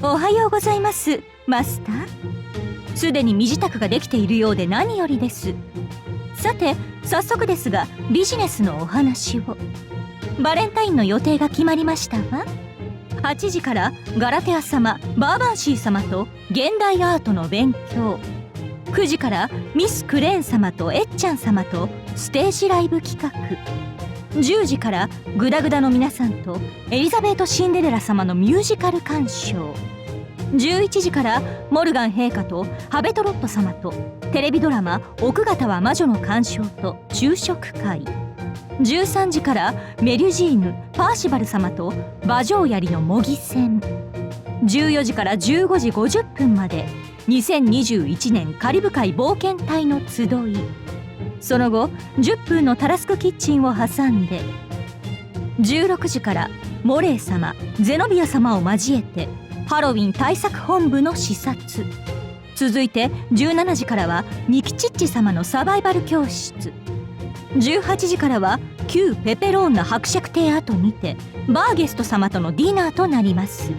おはようございます。マスター？すでに身支度ができているようで何よりです。さて早速ですがビジネスのお話を。バレンタインの予定が決まりましたわ。8時からガラテア様バーバンシー様と現代アートの勉強。9時からミス・クレーン様とエッちゃん様とステージライブ企画。10時からグダグダの皆さんとエリザベート・シンデレラ様のミュージカル鑑賞。11時からモルガン陛下とハベトロット様とテレビドラマ「奥方は魔女の鑑賞」と昼食会。13時からメリュジーヌパーシバル様と馬上槍の模擬戦。14時から15時50分まで2021年カリブ海冒険隊の集い。その後10分のタラスクキッチンを挟んで16時からモレー様ゼノビア様を交えてハロウィン対策本部の視察。続いて17時からはニキチッチ様のサバイバル教室。18時からは旧ペペローンの伯爵邸跡にてバーゲスト様とのディナーとなります。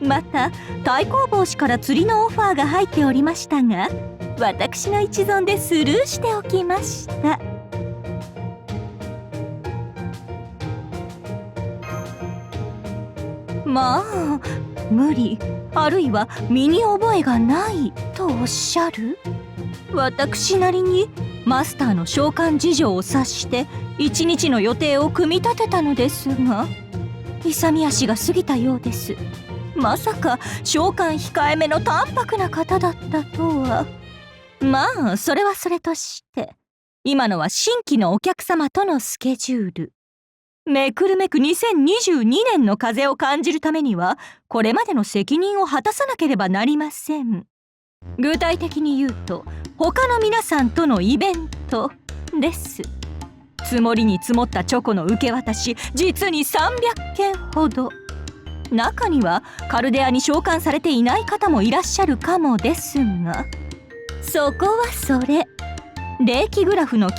また対抗帽子から釣りのオファーが入っておりましたが私の一存でスルーしておきました。まあ無理。あるいは身に覚えがないとおっしゃる？私なりにマスターの召喚事情を察して一日の予定を組み立てたのですが勇み足が過ぎたようです。まさか召喚控えめの淡白な方だったとは。まあそれはそれとして今のは新規のお客様とのスケジュール。めくるめく2022年の風を感じるためにはこれまでの責任を果たさなければなりません。具体的に言うと他の皆さんとのイベントです。積もりに積もったチョコの受け渡し実に300件ほど。中にはカルデアに召喚されていない方もいらっしゃるかもですがそこはそれ。霊気グラフの奇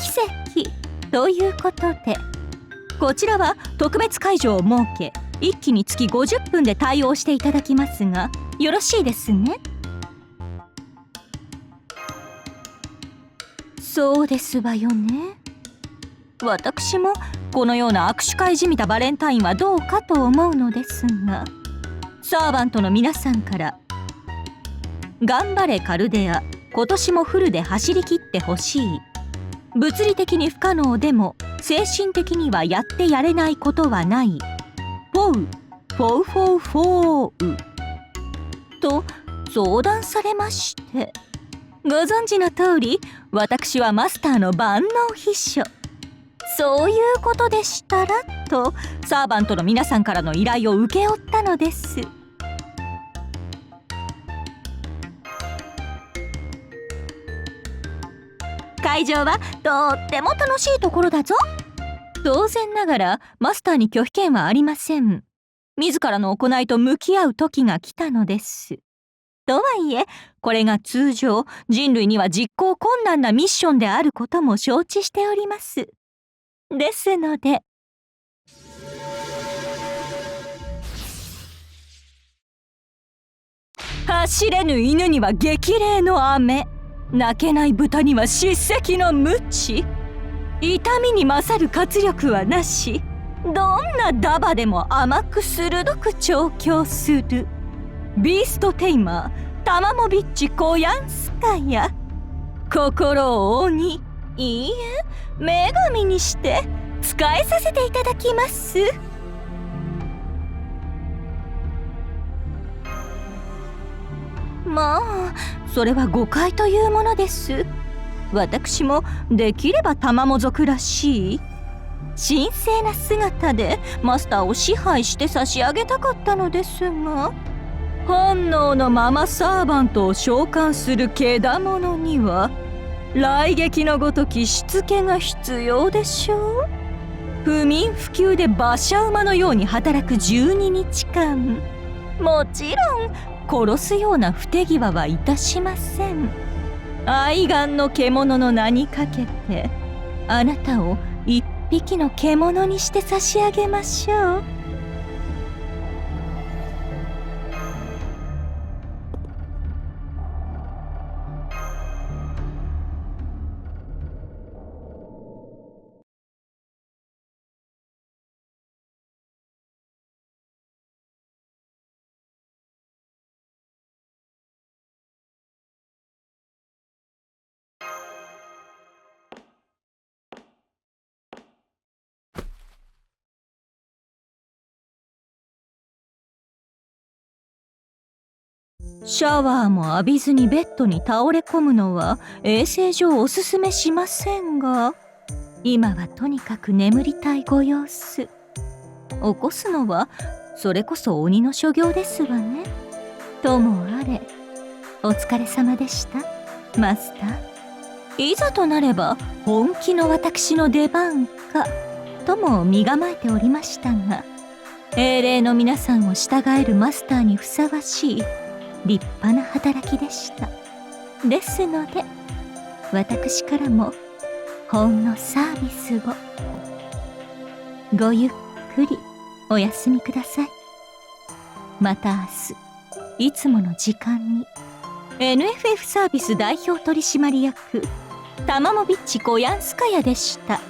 跡ということで。こちらは特別会場を設け1機につき50分で対応していただきますがよろしいですね？そうですわよね。私もこのような握手会じみたバレンタインはどうかと思うのですがサーバントの皆さんから「頑張れカルデア。今年もフルで走り切ってほしい」「物理的に不可能でも精神的にはやってやれないことはない」「フォウフォウフォウフォウ」と相談されまして。ご存知の通り私はマスターの万能秘書。そういうことでしたらとサーバントの皆さんからの依頼を請け負ったのです。会場はとっても楽しいところだぞ。当然ながらマスターに拒否権はありません。自らの行いと向き合う時が来たのです。とはいえこれが通常人類には実行困難なミッションであることも承知しております。ですので走れぬ犬には激励の飴泣けない豚には叱責の鞭痛みに勝る活力はなし？どんなダバでも甘く鋭く調教する？ビーストテイマータマモビッチコヤンスカヤ心を鬼いいえ？女神にして使えさせていただきます。まあそれは誤解というものです。私もできれば玉も族らしい。神聖な姿でマスターを支配して差し上げたかったのですが本能のままサーバントを召喚するけだものには来撃のごときしつけが必要でしょう。不眠不休で馬車馬のように働く12日間。もちろん殺すような不手際はいたしません。愛玩の獣の名にかけてあなたを一匹の獣にして差し上げましょう。シャワーも浴びずにベッドに倒れ込むのは衛生上おすすめしませんが今はとにかく眠りたいご様子。起こすのはそれこそ鬼の所業ですわね。ともあれお疲れ様でした。マスター。いざとなれば本気の私の出番かとも身構えておりましたが英霊の皆さんを従えるマスターにふさわしい立派な働きでした。ですので私からもほんのサービスをごゆっくりお休みください。また明日いつもの時間に NFF サービス代表取締役タマモビッチコヤンスカヤでした。